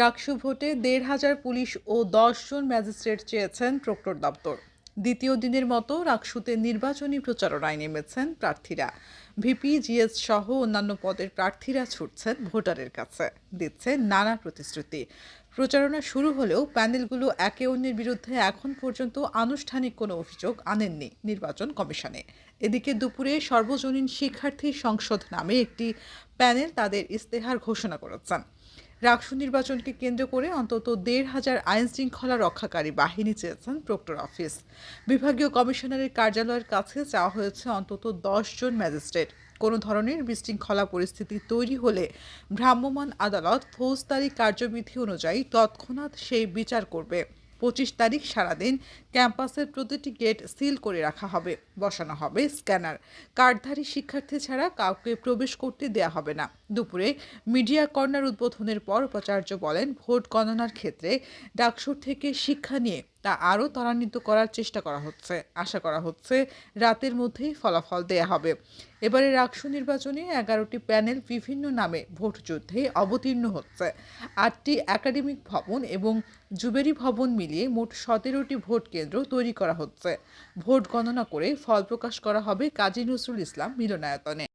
রাকসু ভোটে দেড় হাজার পুলিশ ও দশজন ম্যাজিস্ট্রেট চেয়েছেন প্রক্টর দপ্তর। দ্বিতীয় দিনের মতো রাকসুতে নির্বাচনী প্রচারণায় নেমেছেন প্রার্থীরা। ভিপি, জিএস সহ অন্যান্য পদের প্রার্থীরা ছুটছেন ভোটারের কাছে, দিচ্ছে নানা প্রতিশ্রুতি। প্রচারণা শুরু হলেও প্যানেলগুলো একে অন্যের বিরুদ্ধে এখন পর্যন্ত আনুষ্ঠানিক কোনো অভিযোগ আনেননি নির্বাচন কমিশনে। এদিকে দুপুরে সর্বজনীন শিক্ষার্থী সংসদ নামে একটি প্যানেল তাদের ইস্তেহার ঘোষণা করেছেন। রাকসু নির্বাচনকে কেন্দ্র করে অন্তত দেড় হাজার আইন শৃঙ্খলা রক্ষাকারী বাহিনী চেয়েছেন প্রক্টর অফিস। বিভাগীয় কমিশনারের কার্যালয়ের কাছে চাওয়া হয়েছে অন্তত দশ জন ম্যাজিস্ট্রেট। কোনো ধরনের বিশৃঙ্খলা পরিস্থিতি তৈরি হলে ভ্রাম্যমাণ আদালত ফৌজদারি কার্যবিধি অনুযায়ী তৎক্ষণাৎ সেই বিচার করবে। পঁচিশ তারিখ সারাদিন ক্যাম্পাসের প্রতিটি গেট সিল করে রাখা হবে, বসানো হবে স্ক্যানার। কার্ডধারী শিক্ষার্থী ছাড়া কাউকে প্রবেশ করতে দেয়া হবে না। দুপুরে মিডিয়া কর্নার উদ্বোধনের পর উপাচার্য বলেন, ভোট গণনার ক্ষেত্রে ডাকসুর থেকে শিক্ষা নিয়ে তা আরও ত্বরান্বিত করার চেষ্টা করা হচ্ছে। আশা করা হচ্ছে রাতের মধ্যেই ফলাফল দেয়া হবে। এবারে রাকসু নির্বাচনে এগারোটি প্যানেল বিভিন্ন নামে ভোট যুদ্ধে অবতীর্ণ হচ্ছে। আটটি একাডেমিক ভবন এবং জুবেরি ভবন মিলিয়ে মোট সতেরোটি ভোট কেন্দ্র তৈরি করা হচ্ছে। ভোট গণনা করে ফল প্রকাশ করা হবে কাজী নজরুল ইসলাম মিলনায়তনে।